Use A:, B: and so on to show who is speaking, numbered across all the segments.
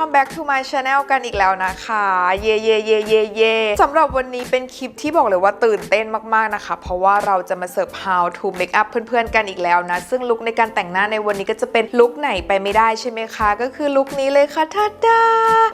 A: กคน Welcome back to my channel กันอีกแล้วนะคะ เย่เย่เย่เย่เย่สำหรับวันนี้เป็นคลิปที่บอกเลยว่าตื่นเต้นมากๆนะคะ เพราะว่าเราจะมาเสิร์ฟ how to make up เพื่อนๆกันอีกแล้วนะ ซึ่งลุคในการแต่งหน้าในวันนี้ก็จะเป็นลุคไหนไปไม่ได้ใช่ไหมคะ ก็คือลุคนี้เลยค่ะทัดดา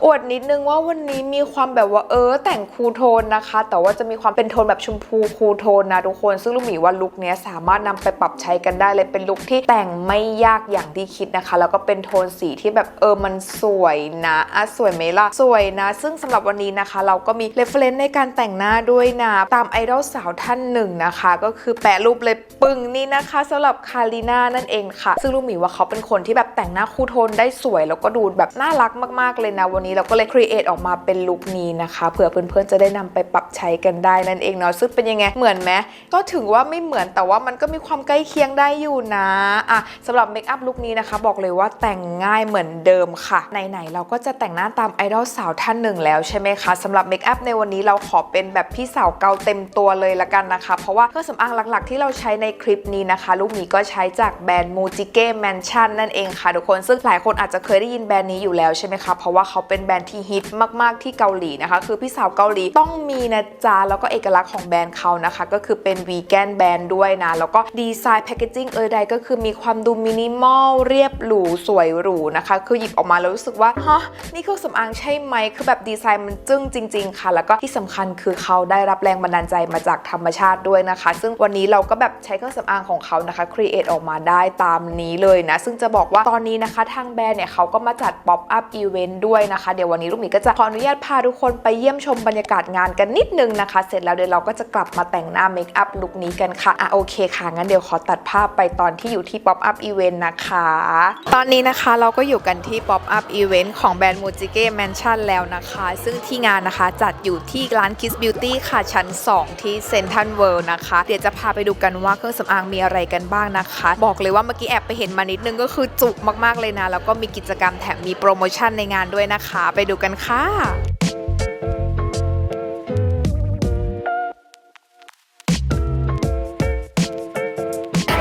A: อวดนิดนึงว่าวันนี้มีความแบบว่าเออแต่งคูลโทนนะคะ แต่ว่าจะมีความเป็นโทนแบบชมพูคูลโทนนะทุกคน ซึ่งลูกหมีว่าลุคนี้สามารถนำไปปรับใช้กันได้เลยเป็นลุคที่แต่งไม่ยากอย่างที่คิดนะคะ แล้วก็เป็นโทนสีที่แบบเออมันสวยนะอะสวยไหมล่ะ สวยนะ ซึ่งสำหรับวันนี้นะคะ เราก็มี reference ในการแต่งหน้าด้วยนะ ตามไอดอลสาวท่านหนึ่งนะคะ ก็คือแปะรูปเลยปึ้งนี่นะคะสำหรับคาริน่านั่นเองค่ะ ซึ่งลูกหมีว่าเขาเป็นคนที่แบบแต่งหน้าคู่โทนได้สวย แล้วก็ดูแบบน่ารักมากๆเลยนะ วันนี้เราก็เลย create ออกมาเป็นลุคนี้นะคะเผื่อเพื่อนๆจะได้นำไปปรับใช้กันได้นั่นเองเนาะซึ่งเป็นยังไงเหมือนไหมก็ถึงว่าไม่เหมือนแต่ว่ามันก็มีความใกล้เคียงได้อยู่นะอะสำหรับเมคอัพลุคนี้นะคะ บอกเลยว่าแต่งง่ายเหมือนเดิมค่ะไหนๆเราก็จะแต่งหน้าตามไอดอลสาวท่านหนึ่งแล้วใช่ไหมคะสำหรับเมคอัพในวันนี้เราขอเป็นแบบพี่สาวเกาเต็มตัวเลยละกันนะคะ เพราะว่าเครื่องสำอางหลักๆ ที่เราใช้ในคลิปนี้นะคะ ลูกหมีก็ใช้จากแบรนด์มูจิเก้แมนชั่นนั่นเองค่ะทุกคนซึ่งหลายคนอาจจะเคยได้ยินแบรนด์นี้อยู่แล้วใช่ไหมคะเพราะว่าเขาเป็นแบรนด์ที่ฮิตมากๆที่เกาหลีนะคะ คือพี่สาวเกาหลีต้องมีนะจ๊ะแล้วก็เอกลักษณ์ของแบรนด์เขานะคะ ก็คือเป็นวีแกนแบรนด์ด้วยนะแล้วก็ดีไซน์แพคเกจิ้งเออใดก็คือมีความดูมินิมอลเรียบหรูสวยหรูนะคะ คือหยิบออกมาแล้วรู้สึกว่าฮะนี่เครื่องสำอางใช่ไหม คือแบบดีไซน์มันจึ้งจริง ๆ ค่ะ แล้วก็ที่สำคัญคือเขาได้รับแรงบันดาลใจมาจากธรรมชาติด้วยนะคะ ซึ่งวันนี้เราก็แบบใช้เครื่องสำอางของเขานะคะครีเอทออกมาได้ตามนี้เลยนะ ซึ่งจะบอกว่าตอนนี้นะคะ ทางแบรนด์เนี่ยเขาก็มาจัดป๊อปอัพอีเวนต์ด้วยนะคะ เดี๋ยววันนี้ลูกหมีก็จะขออนุญาตพาทุกคนไปเยี่ยมชมบรรยากาศงานกันนิดนึงนะคะ เสร็จแล้วเดี๋ยวเราก็จะกลับมาแต่งหน้าเมคอัพลุคนี้กันค่ะ อะโอเคค่ะ งั้นเดี๋ยวขอตัดภาพไปตอนที่อยู่ที่ป๊อปอัพอีเวนต์นะคะ ตอนนี้นะคะเราก็อยู่กันที่ป๊อปอัพอีเวนต์ขของแบรนด์โมจิเก้แมนชั่นแล้วนะคะ ซึ่งที่งานนะคะจัดอยู่ที่ร้าน Kiss Beauty ค่ะ ชั้น 2 ที่เซนทันเวิลด์นะคะ เดี๋ยวจะพาไปดูกันว่าเครื่องสำอางมีอะไรกันบ้างนะคะ บอกเลยว่าเมื่อกี้แอบไปเห็นมานิดนึงก็คือจุกมากๆเลยนะ แล้วก็มีกิจกรรมแถมมีโปรโมชั่นในงานด้วยนะคะ ไปดูกันค่ะ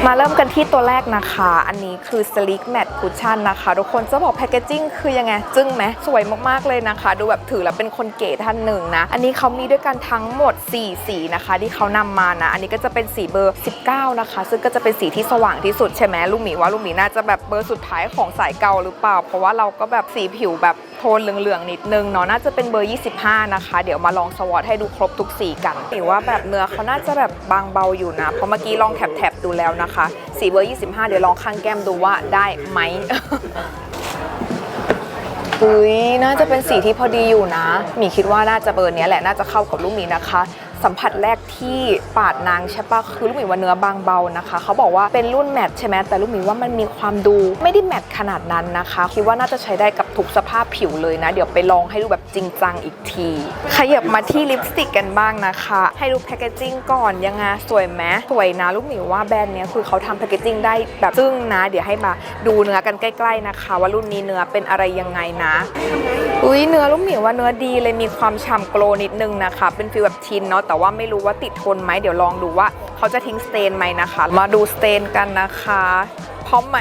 A: มาเริ่มกันที่ตัวแรกนะคะ อันนี้คือ Sleek Matte Cushion นะคะ ทุกคนจะบอกแพคเกจิ้งคือยังไง จึ้งไหมสวยมากๆเลยนะคะ ดูแบบถือแล้วเป็นคนเก๋ท่านหนึ่งนะ อันนี้เขามีด้วยกันทั้งหมด 4 สีนะคะ ที่เขานำมานะ อันนี้ก็จะเป็นสีเบอร์ 19 นะคะ ซึ่งก็จะเป็นสีที่สว่างที่สุดใช่ไหมลูกหมีว่าลูกหมีน่าจะแบบเบอร์สุดท้ายของสายเก่าหรือเปล่า เพราะว่าเราก็แบบสีผิวแบบ นเหลืองๆนิดนึงเนาะน่าจะเป็นเบอร์ 25 นะคะ เดี๋ยวมาลองสวอตให้ดูครบทุกสีกันหรือว่าแบบเนื้อเขาน่าจะแบบบางเบาอยู่นะเพราะเมื่อกี้ลองแถบๆดูแล้วนะคะ สีเบอร์ 25 เดี๋ยวลองข้างแก้มดูว่าได้ไหมอุ้ยน่าจะเป็นสีที่พอดีอยู่นะ มีคิดว่าน่าจะเบอร์นี้แหละน่าจะเข้ากับลูกหมีนะคะ สัมผัสแรกที่ปาดนางใช่ปะคือลูกหมีว่าเนื้อบางเบานะคะ เขาบอกว่าเป็นรุ่นแมทใช่ไหมแต่ลูกหมีว่ามันมีความดูไม่ได้แมทขนาดนั้นนะคะ คิดว่าน่าจะใช้ได้กับทุกสภาพผิวเลยนะ เดี๋ยวไปลองให้ดูแบบจริงจังอีกที ขยับมาที่ลิปสติกกันบ้างนะคะ ให้ดูแพคเกจิ้งก่อนยังไงสวยไหมสวยนะลูกหมีว่าแบรนด์เนี้ยคือเขาทำแพคเกจิ้งได้แบบซึ่งนะ เดี๋ยวให้มาดูเนื้อกันใกล้ ๆนะคะ ว่ารุ่นนี้เนื้อเป็นอะไรยังไงนะ อุ้ยเนื้อลูกหมีว่าเนื้อดีเลยมีความฉ่ำโกลนิดนึงนะคะ เป็นฟีลแบบทินเนาะแต่ว่าไม่รู้ว่าติดทนไหมเดี๋ยวลองดูว่าเขาจะทิ้งสเตนไหมนะคะ มาดูสเตนกันนะคะ พร้อมไหม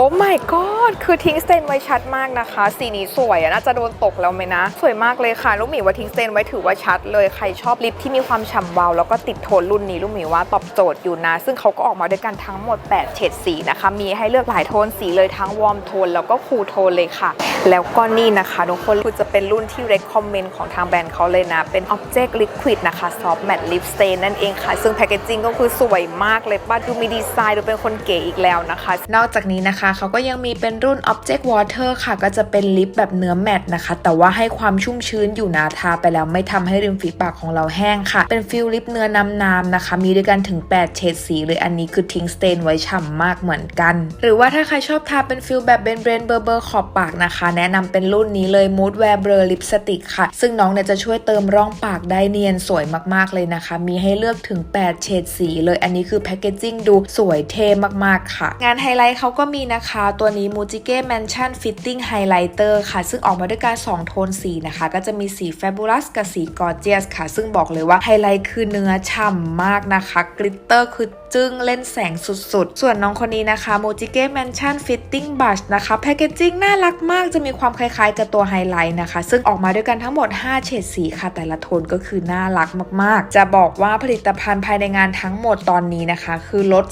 A: อ้ my god คือทิ้งสเตนไว้ชัดมากนะคะ สีนี้สวยอะน่าจะโดนตกแล้วไหมนะ สวยมากเลยค่ะ ลูกหมีว่าทิ้งสเตนไว้ถือว่าชัดเลย ใครชอบลิปที่มีความฉ่ำเบาแล้วก็ติดโทนรุ่นนี้ลูกหมีว่าตอบโจทย์อยู่นะ ซึ่งเขาก็ออกมาด้วยกันทั้งหมด 8 เฉดสีนะคะ มีให้เลือกหลายโทนสีเลยทั้งวอร์มโทนแล้วก็คูลโทนเลยค่ะ แล้วก็นี่นะคะทุกคนคือจะเป็นรุ่นที่ recommend ของทางแบรนด์เขาเลยนะ เป็น Object Liquid นะคะ Soft Matte Lip Stain นั่นเองค่ะ ซึ่งแพคเกจิ้งก็คือสวยมากเลยป้าดูมีดีไซน์ดูเป็นคนเก๋อีกแล้วนะคะ นอกจากนี้นะคะเขาก็ยังมีเป็นรุ่น Object Water ค่ะ ก็จะเป็นลิปแบบเนื้อแมตต์นะคะ แต่ว่าให้ความชุ่มชื้นอยู่นะทาไปแล้วไม่ทำให้ริมฝีปากของเราแห้งค่ะ เป็นฟิลลิปเนื้อน้ำๆนะคะ มีด้วยกันถึง 8 เฉดสีเลยอันนี้คือทิ้งสเตนไว้ฉ่ำมากเหมือนกัน หรือว่าถ้าใครชอบทาเป็นฟิลแบบเบนเบรนเบอร์เบอร์ขอบปากนะคะ แนะนำเป็นรุ่นนี้เลย Mood Wear Blur Lipstick ค่ะ ซึ่งน้องเนี่ยจะช่วยเติมร่องปากได้เนียนสวยมากๆเลยนะคะ มีให้เลือกถึง 8 เฉดสีเลยอันนี้คือแพคเกจิ้งดูสวยเท่มากๆค่ะ งานไฮไลท์เขาก็มีนะคะ ตัวนี้ m u j i k e Mansion Fitting Highlighter ค่ะ ซึ่งออกมาด้วยการ2โทนสีนะคะ ก็จะมีสี Fabulous กับสี Gorgeous ค่ะ ซึ่งบอกเลยว่าไฮไลท์คือเนื้อฉ่ำมากนะคะ กลิตเตอร์คือจึ้งเล่นแสงสุดๆ ส่วนน้องคนนี้นะคะ m o j i k e Mansion Fitting Brush นะคะ แพคเกจจิ้งน่ารักมาก จะมีความคล้ายๆกับตัวไฮไลท์นะคะ ซึ่งออกมาด้วยกันทั้งหมด 5 เฉดสีค่ะ แต่ละโทนก็คือน่ารักมากๆ จะบอกว่าผลิตภัณฑ์ภายในงานทั้งหมดตอนนี้นะคะ คือลด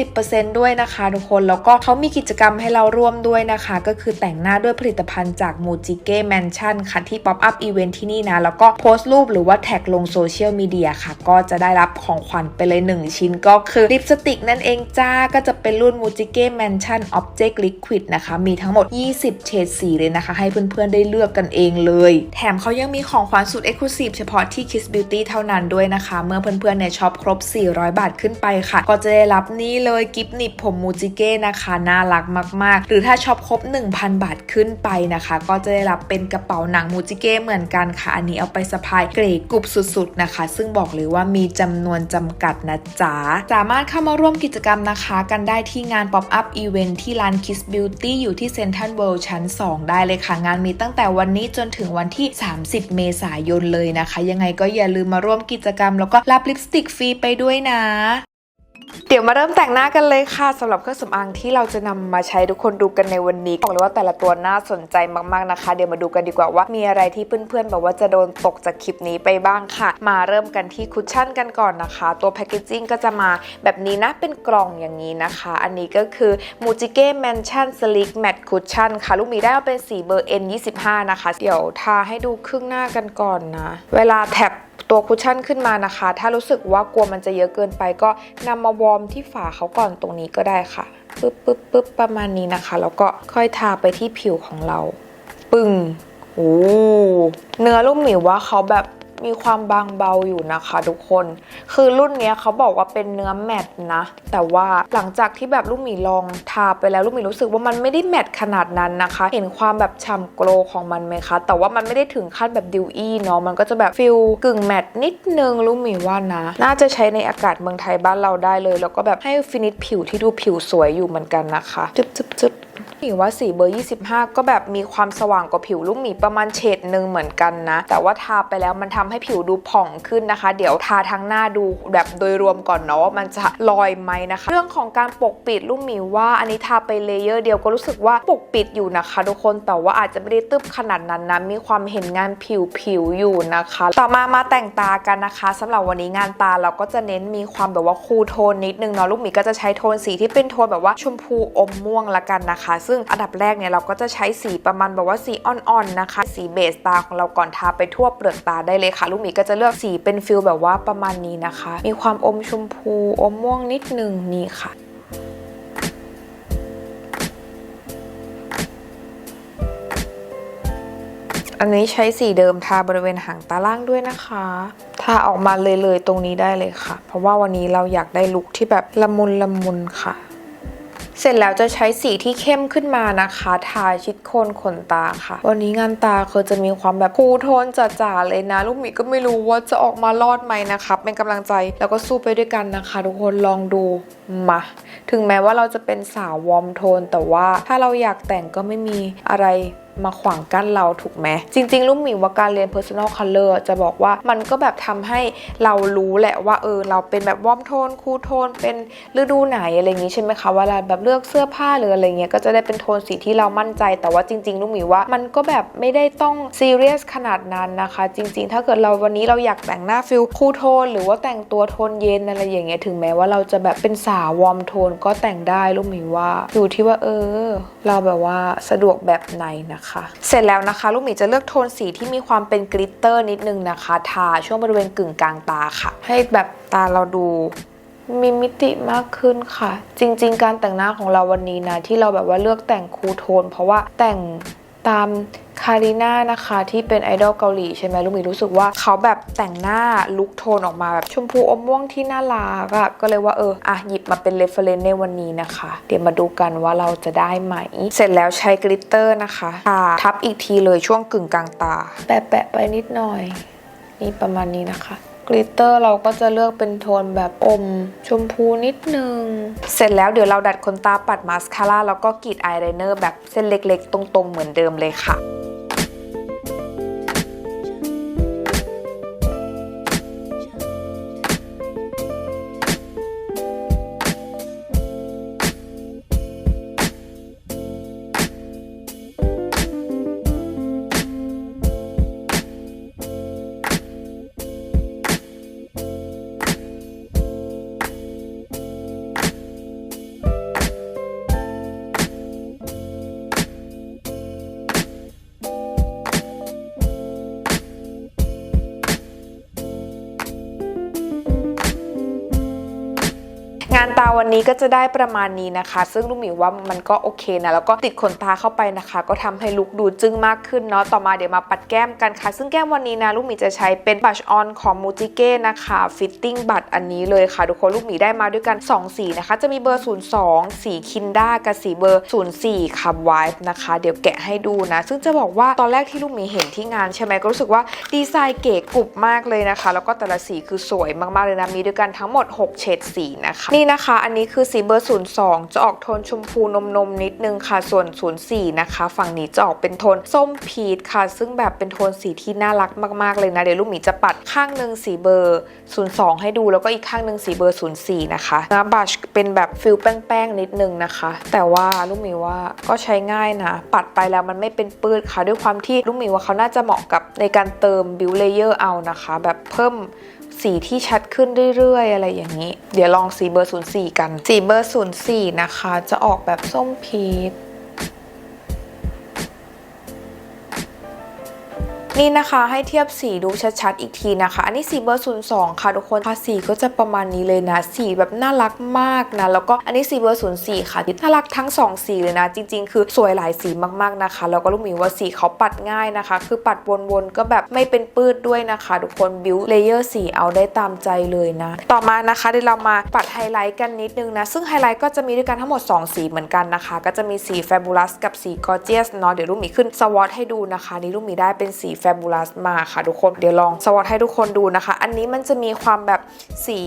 A: 30%ด้วยนะคะทุกคน แล้วก็เขามีกิจกรรมให้เราร่วมด้วยนะคะ ก็คือแต่งหน้าด้วยผลิตภัณฑ์จาก m o j i k e Mansion ค่ะ ที่ Pop Up Event ที่นี่นะ แล้วก็โพสต์รูปหรือว่าแท็กลงโซเชียลมีเดียค่ะ ก็จะได้รับของขวัญไปเลย 1 ชิ้นก็คือลิปสติกนั่นเองจ้า ก็จะเป็นรุ่น m u j i k e Mansion Object Liquid นะคะ มีทั้งหมด 20 เฉดสีเลยนะคะ ให้เพื่อนๆได้เลือกกันเองเลย แถมเขายังมีของขวัญสุด Exclusive เฉพาะที่ Kiss Beauty เท่านั้นด้วยนะคะ เมื่อเพื่อนๆเนี่ยช็อปครบ 400 บาทขึ้นไปค่ะ ก็จะได้รับนี่เลยกิฟต์หนิบผม m u j i k e นะคะน่ารักมาก ๆ หรือถ้าช็อปครบ 1,000 บาทขึ้นไปนะคะ ก็จะได้รับเป็นกระเป๋าหนัง m u j i k e เหมือนกันค่ะ อันนี้เอาไปสะพายเกรดกรุบสุด ๆ นะคะ ซึ่งบอกเลยว่ามีจำนวนจำกัดนะจ๊ะ สามารถเข้ามาร่วมกิจกรรมนะคะ กันได้ที่งาน Pop Up Event ที่ร้าน Kiss Beauty อยู่ที่ Central World ชั้น 2 ได้เลยค่ะ งานมีตั้งแต่วันนี้จนถึงวันที่ 30 เมษายนเลยนะคะ ยังไงก็อย่าลืมมาร่วมกิจกรรม แล้วก็รับลิปสติกฟรีไปด้วยนะ เดี๋ยวมาเริ่มแต่งหน้ากันเลยค่ะสำหรับเครื่องสำอางที่เราจะนำมาใช้ทุกคนดูกันในวันนี้บอกเลยว่าแต่ละตัวน่าสนใจมากๆนะคะ เดี๋ยวมาดูกันดีกว่าว่ามีอะไรที่เพื่อนๆแบบว่าจะโดนตกจากคลิปนี้ไปบ้างค่ะ มาเริ่มกันที่คุชชั่นกันก่อนนะคะ ตัวแพคเกจจิ้งก็จะมาแบบนี้นะเป็นกล่องอย่างนี้นะคะ อันนี้ก็คือ m u j i k e Mansion Sleek Matte Cushion ค่ะ ลูกมีได้มาเป็นสีเบอร์ N25 นะคะ เดี๋ยวทาให้ดูครึ่งหน้ากันก่อนนะ เวลาแท็บ ตัวคุชชั่นขึ้นมานะคะ ถ้ารู้สึกว่ากลัวมันจะเยอะเกินไป ก็นำมาวอร์มที่ฝาเขาก่อนตรงนี้ก็ได้ค่ะปึ๊บปึ๊บปึ๊บประมาณนี้นะคะ แล้วก็ค่อยทาไปที่ผิวของเรา ปึ้งโอ้เนื้อลูกหมิวว่าเขาแบบ มีความบางเบาอยู่นะคะทุกคน คือรุ่นเนี้ยเขาบอกว่าเป็นเนื้อแมตต์นะ แต่ว่าหลังจากที่แบบลูกหมีลองทาไปแล้วลูกหมีรู้สึกว่ามันไม่ได้แมตต์ขนาดนั้นนะคะ เห็นความแบบฉ่ำโกลของมันไหมคะ แต่ว่ามันไม่ได้ถึงขั้นแบบดิวอี้เนาะ มันก็จะแบบฟิลกึ่งแมตต์นิดนึงลูกหมีว่านะ น่าจะใช้ในอากาศเมืองไทยบ้านเราได้เลย แล้วก็แบบให้ฟินิชผิวที่ดูผิวสวยอยู่เหมือนกันนะคะจึ๊บจึ๊บจึ๊บ หมีว่าสีเบอร์ 25 ก็แบบมีความสว่างกว่าผิวลูกหมีประมาณเฉดหนึ่งเหมือนกันนะ แต่ว่าทาไปแล้วมันทำให้ผิวดูผ่องขึ้นนะคะ เดี๋ยวทาทั้งหน้าดูแบบโดยรวมก่อนเนาะว่ามันจะลอยไหมนะคะ เรื่องของการปกปิดลูกหมีว่าอันนี้ทาไปเลเยอร์เดียวก็รู้สึกว่าปกปิดอยู่นะคะ ทุกคนแต่ว่าอาจจะไม่ได้ตึบขนาดนั้นนะมีความเห็นงานผิวผิวอยู่นะคะ ต่อมามาแต่งตากันนะคะสำหรับวันนี้งานตาเราก็จะเน้นมีความแบบว่าคูลโทนนิดนึงเนาะลูกหมีก็จะใช้โทนสีที่เป็นโทนแบบว่าชมพูอมม่วงละกันนะคะซึ่งอันดับแรกเนี่ยเราก็จะใช้สีประมาณแบบว่าสีอ่อนๆนะคะ สีเบสตาของเราก่อนทาไปทั่วเปลือกตาได้เลยค่ะ ลูกหมีก็จะเลือกสีเป็นฟิลแบบว่าประมาณนี้นะคะ มีความอมชมพูอมม่วงนิดนึงนี่ค่ะอันนี้ใช้สีเดิมทาบริเวณหางตาล่างด้วยนะคะ ทาออกมาเลยเลยๆตรงนี้ได้เลยค่ะ เพราะว่าวันนี้เราอยากได้ลุคที่แบบละมุนละมุนค่ะ เสร็จแล้วจะใช้สีที่เข้มขึ้นมานะคะทาชิดโคนขนตาค่ะ วันนี้งานตาคือจะมีความแบบคูโทนจ๋าๆเลยนะ ลูกหมีก็ไม่รู้ว่าจะออกมารอดไหมนะคะเป็นกำลังใจแล้วก็สู้ไปด้วยกันนะคะ ทุกคนลองดูมาถึงแม้ว่าเราจะเป็นสาววอมโทน แต่ว่าถ้าเราอยากแต่งก็ไม่มีอะไร มาขวางกั้นเราถูกไหมจริงๆลูกหมีว่าการเรียน personal color จะบอกว่ามันก็แบบทำให้เรารู้แหละว่าเออเราเป็นแบบวอมโทนคูลโทน เป็นฤดูไหนอะไรอย่างงี้ใช่ไหมคะเวลาแบบเลือกเสื้อผ้าหรืออะไรเงี้ยก็จะได้เป็นโทนสีที่เรามั่นใจ แต่ว่าจริงๆลูกหมีว่ามันก็แบบไม่ได้ต้องซีเรียสขนาดนั้นนะคะ จริง ๆ ถ้าเกิดเราวันนี้เราอยากแต่งหน้าฟิลคูลโทน หรือว่าแต่งตัวโทนเย็นอะไรอย่างเงี้ยถึงแม้ว่าเราจะแบบเป็นสาววอมโทนก็แต่งได้ลูกหมีว่าอยู่ที่ว่าเออ เราแบบว่าสะดวกแบบไหนนะคะเสร็จแล้วนะคะ ลูกหมีจะเลือกโทนสีที่มีความเป็นกลิตเตอร์นิดนึงนะคะ ทาช่วงบริเวณกึ่งกลางตาค่ะ ให้แบบตาเราดูมีมิติมากขึ้นค่ะ จริง ๆ การแต่งหน้าของเราวันนี้นะที่เราแบบว่าเลือกแต่งคูโทน เพราะว่าแต่ง ตามคาริน่านะคะที่เป็นไอดอลเกาหลีใช่ไหมลูกมีรู้สึกว่าเขาแบบแต่งหน้าลุคโทนออกมาแบบชมพูอมม่วงที่น่ารักอะก็เลยว่าเอออะหยิบมาเป็นเรฟเฟรนซ์ในวันนี้นะคะ เดี๋ยวมาดูกันว่าเราจะได้ไหม เสร็จแล้วใช้กลิตเตอร์นะคะทาทับอีกทีเลยช่วงกึ่งกลางตา แปะๆไปนิดหน่อย นี่ประมาณนี้นะคะ กลิตเตอร์เราก็จะเลือกเป็นโทนแบบอมชมพูนิดนึง เสร็จแล้วเดี๋ยวเราดัดขนตาปัดมาสคาร่าแล้วก็กรีดอายไลเนอร์แบบเส้นเล็กๆ ตรงๆ เหมือนเดิมเลยค่ะ วันนี้ก็จะได้ประมาณนี้นะคะ ซึ่งลูกหมีว่ามันก็โอเคนะ แล้วก็ติดขนตาเข้าไปนะคะ ก็ทำให้ลุคดูจึ้งมากขึ้นเนาะ ต่อมาเดี๋ยวมาปัดแก้มกันค่ะ ซึ่งแก้มวันนี้นะลูกหมีจะใช้เป็นบัชออนของมูจิเก้นะคะฟิตติ้งบัตอันนี้เลยค่ะทุกคนลูกหมีได้มาด้วยกัน 2 สีนะคะ จะมีเบอร์ 02 สีคินด้ากับสีเบอร์ 04คับไวฟ์นะคะ เดี๋ยวแกะให้ดูนะ ซึ่งจะบอกว่าตอนแรกที่ลูกหมีเห็นที่งานใช่ไหมก็รู้สึกว่าดีไซน์เก๋กรุบมากเลยนะคะ แล้วก็แต่ละสีคือสวยมากๆเลยนะมีด้วยกันทั้งหมด 6 เฉดสีนะคะนี่นะคะอันนี้คือสีเบอร์ 02 จะออกโทนชมพูนมนมนิดนึงค่ะ ส่วน 04 นะคะ ฝั่งนี้จะออกเป็นโทนส้มพีชค่ะ ซึ่งแบบเป็นโทนสีที่น่ารักมากๆเลยนะ เดี๋ยวลูกหมีจะปัดข้างหนึ่งสีเบอร์ 02 ให้ดูแล้วก็อีกข้างหนึ่งสีเบอร์ 04 นะคะนะบัชเป็นแบบฟิลแป้งๆนิดนึงนะคะ แต่ว่าลูกหมีว่าก็ใช้ง่ายนะ ปัดไปแล้วมันไม่เป็นปื้ดค่ะ ด้วยความที่ลูกหมีว่าเขาน่าจะเหมาะกับในการเติมบิวเลเยอร์เอานะคะ แบบเพิ่ม สีที่ชัดขึ้นเรื่อยๆ อะไรอย่างนี้ เดี๋ยวลองสีเบอร์ 04 กัน สีเบอร์ 04 นะคะ จะออกแบบส้มพีช นี่นะคะให้เทียบสีดูชัดๆอีกทีนะคะ อันนี้สีเบอร์ 02 ค่ะทุกคนค่ะสีก็จะประมาณนี้เลยนะ สีแบบน่ารักมากนะ แล้วก็อันนี้สีเบอร์ 04 ค่ะน่ารักทั้ง 2 สีเลยนะ จริง ๆ คือสวยหลายสีมากๆนะคะ แล้วก็ลูกหมีว่าสีเขาปัดง่ายนะคะ คือปัดวนๆก็แบบไม่เป็นปื้ดด้วยนะคะ ทุกคนบิวเลเยอร์สีเอาได้ตามใจเลยนะ ต่อมานะคะเดี๋ยวเรามาปัดไฮไลท์กันนิดนึงนะ ซึ่งไฮไลท์ก็จะมีด้วยกันทั้งหมด 2 สีเหมือนกันนะคะ ก็จะมีสี Fabulous กับสี Gorgeous เนาะเดี๋ยวลูกหมีขึ้นสวอตให้ดูนะคะนี่ลูกหมีได้เป็นสี Fabulous มาค่ะทุกคน เดี๋ยวลองสวอตให้ทุกคนดูนะคะ อันนี้มันจะมีความแบบสี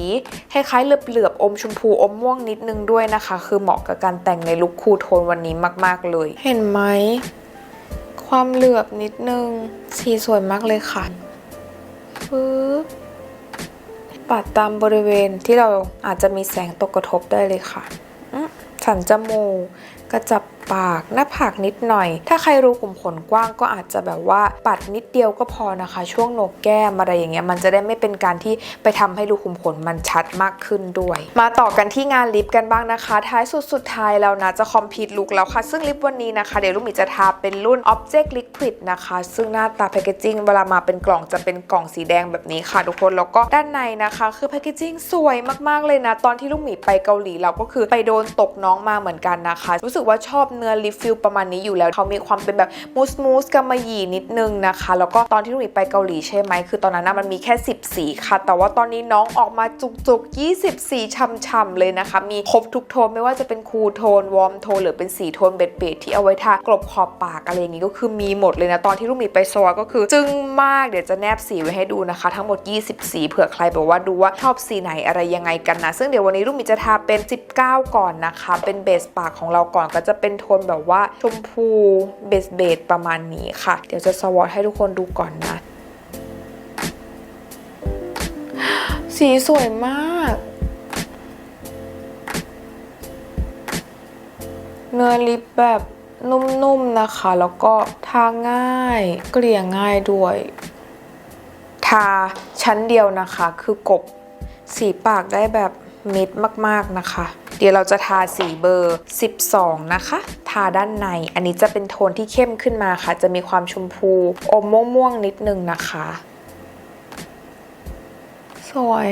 A: คล้ายๆเหลือบๆอมชมพูอมม่วงนิดนึงด้วยนะคะ คือเหมาะกับการแต่งในลุคคูลโทนวันนี้มากๆเลย เห็นไหม ความเหลือบนิดนึง สีสวยมากเลยค่ะปึ๊บปัดตามบริเวณที่เราอาจจะมีแสงตกกระทบได้เลยค่ะอันจมูกกระจับ ปาก หน้าผากนิดหน่อย ถ้าใครรูขุมขนกว้างก็อาจจะแบบว่าปัดนิดเดียวก็พอนะคะ ช่วงโหนกแก้มอะไรอย่างเงี้ยมันจะได้ไม่เป็นการที่ไปทำให้รูขุมขนมันชัดมากขึ้นด้วย มาต่อกันที่งานลิปกันบ้างนะคะ ท้ายสุดสุดท้ายแล้วนะจะคอมพลีทลุกแล้วค่ะ ซึ่งลิปวันนี้นะคะ เดี๋ยวลูกหมีจะทาเป็นรุ่น Object Liquid นะคะ ซึ่งหน้าตาแพคเกจิ้งเวลามาเป็นกล่องจะเป็นกล่องสีแดงแบบนี้ค่ะทุกคนแล้วก็ด้านในนะคะ คือแพคเกจิ้งสวยมากๆเลยนะ ตอนที่ลูกหมีไปเกาหลีเราก็คือไปโดนตกน้องมาเหมือนกันนะคะ รู้สึกว่าชอบเนื้อลิปฟิลประมาณนี้อยู่แล้วเขามีความเป็นแบบมูสมูสกำมะหยี่นิดนึงนะคะ แล้วก็ตอนที่ลูกหมีไปเกาหลีใช่ไหมคือตอนนั้นนะมันมีแค่ 10 สีค่ะ แต่ว่าตอนนี้น้องออกมาจุกๆ 20 สีช่ำๆเลยนะคะ มีครบทุกโทนไม่ว่าจะเป็นคูลโทน วอร์มโทน หรือเป็นสีโทนเบดๆที่เอาไว้ทากลบขอบปากอะไรอย่างนี้ก็คือมีหมดเลยนะตอนที่ลูกมีไปโซวก็คือ จึ้งมากเดี๋ยวจะแนบสีไว้ให้ดูนะคะ ทั้งหมด 20 สีเผื่อใครแบบว่าดูว่าชอบสีไหนอะไรยังไงกันนะ ซึ่งเดี๋ยววันนี้ลูกมีจะทาเป็น 19 ก่อนนะคะ เป็นเบสปากของเราก่อนก็จะเป็นโทนแบบว่าชมพูเบสเบสประมาณนี้ค่ะ เดี๋ยวจะสวอตให้ทุกคนดูก่อนนะ สีสวยมาก เนื้อลิปแบบนุ่มๆนะคะ แล้วก็ทาง่ายเกลี่ยง่ายด้วย ทาชั้นเดียวนะคะ คือกบสีปากได้แบบมิดมากๆนะคะ เดี๋ยวเราจะทาสีเบอร์ 12 นะคะ ทาด้านใน อันนี้จะเป็นโทนที่เข้มขึ้นมาค่ะ จะมีความชมพูอมม่วงๆนิดนึงนะคะ สวย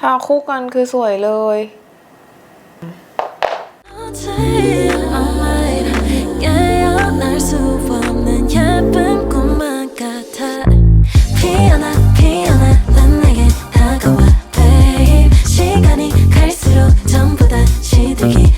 A: ทาคู่กันคือสวยเลย
B: 깨어
A: to keep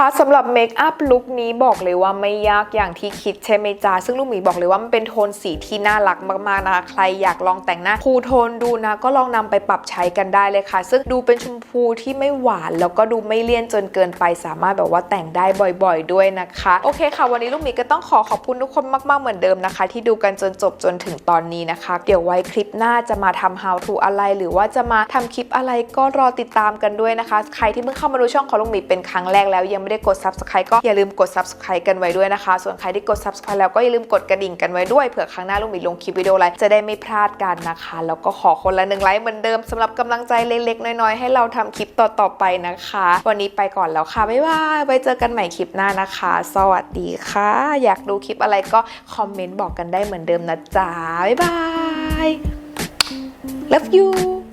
A: คะสำหรับเมคอัพลุคนี้บอกเลยว่าไม่ยากอย่างที่คิดใช่ไหมจ๊ะซึ่งลูกหมีบอกเลยว่ามันเป็นโทนสีที่น่ารักมากๆนะคะใครอยากลองแต่งหน้าคูโทนดูนะ ก็ลองนำไปปรับใช้กันได้เลยค่ะ ซึ่งดูเป็นชมพูที่ไม่หวาน แล้วก็ดูไม่เลี่ยนจนเกินไปสามารถแบบว่าแต่งได้บ่อยๆ ด้วยนะคะ โอเคค่ะ วันนี้ลูกหมีก็ต้องขอขอบคุณทุกคนมากๆเหมือนเดิมนะคะ ที่ดูกันจนจบจนถึงตอนนี้นะคะ เดี๋ยวไว้คลิปหน้าจะมาทำ how to อะไร หรือว่าจะมาทำคลิปอะไรก็รอติดตามกันด้วยนะคะ ใครที่เพิ่งเข้ามาดูช่องของลูกหมีเป็นครั้งแรกแล้วยังไม่ได้กด subscribe ก็อย่าลืมกด subscribe กันไว้ด้วยนะคะ ส่วนใครที่กด subscribe แล้วก็อย่าลืมกดกระดิ่งกันไว้ด้วยเผื่อครั้งหน้าลูกหมีลงคลิปวิดีโออะไรจะได้ไม่พลาดกันนะคะ แล้วก็ขอคนละหนึ่งไลค์เหมือนเดิมสำหรับกำลังใจเล็กๆ น้อยๆ ให้เราทำคลิปต่อๆไปนะคะ วันนี้ไปก่อนแล้วค่ะบ๊ายบายไว้เจอกันใหม่คลิปหน้านะคะ สวัสดีค่ะ อยากดูคลิปอะไรก็คอมเมนต์บอกกันได้เหมือนเดิมนะจ๊ะบ๊ายบาย love you